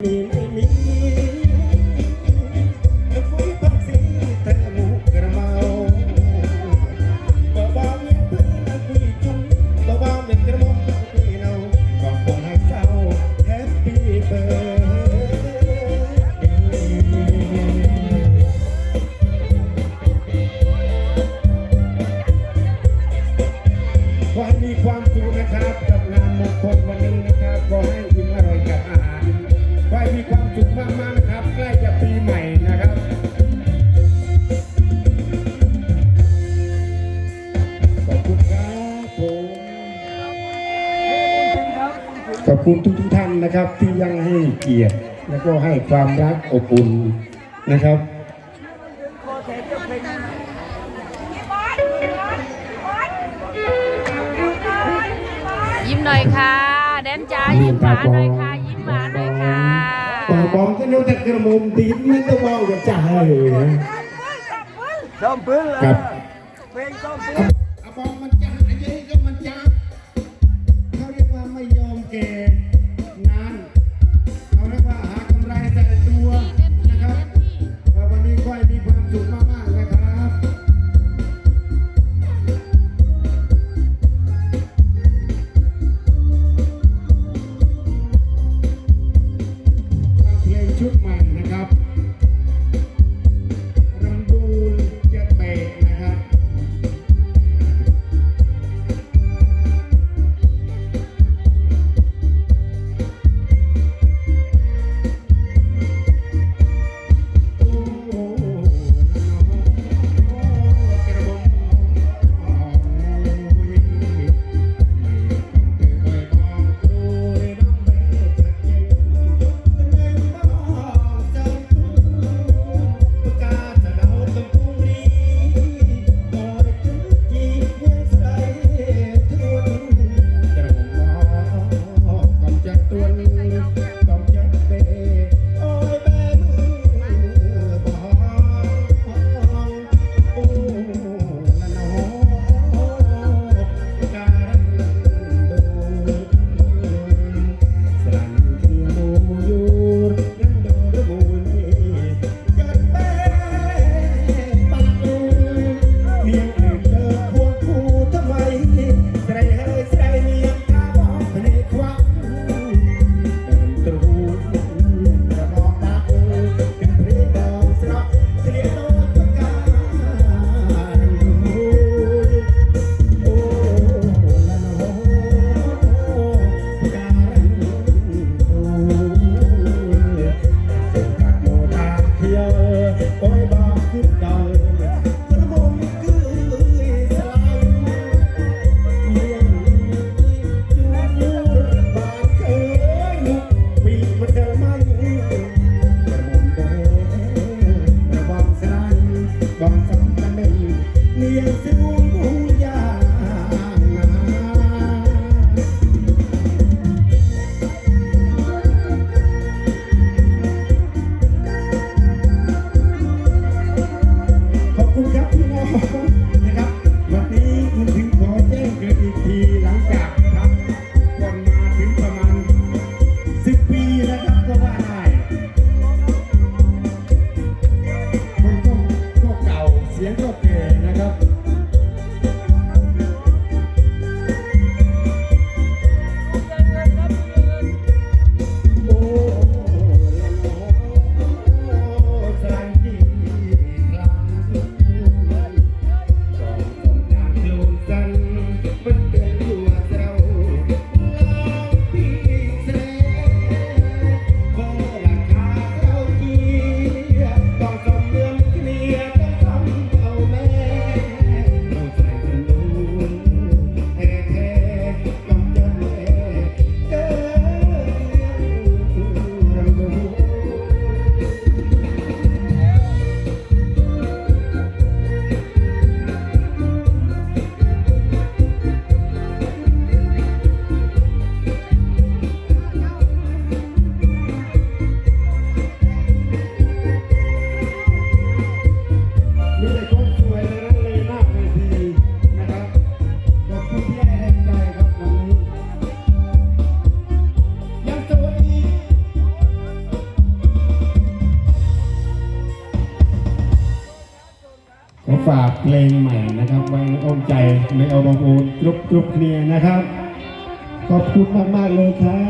Thank you. ขอบคุณทุกทุกท่านนะครับ ที่ยังให้เกียรติและก็ให้ความรักอบอุ่นนะครับยิ้มหน่อยค่ะแดนจ๋ายิ้มหวานหน่อยค่ะยิ้มหวานหน่อยค่ะปาบอมก็นู้แต่กระมุมดินนั่นจะเบาจับจ๋าเลยนะซ้อมปืนเลยครับเพลงซ้อมปือน Thank you. ฝากเพลงใหม่นะครับไว้ในอ้อมใจในอัลบั้มโอนกรุบกรุบเนี่ยนะครับ ขอบคุณมาก ๆ เลยครับ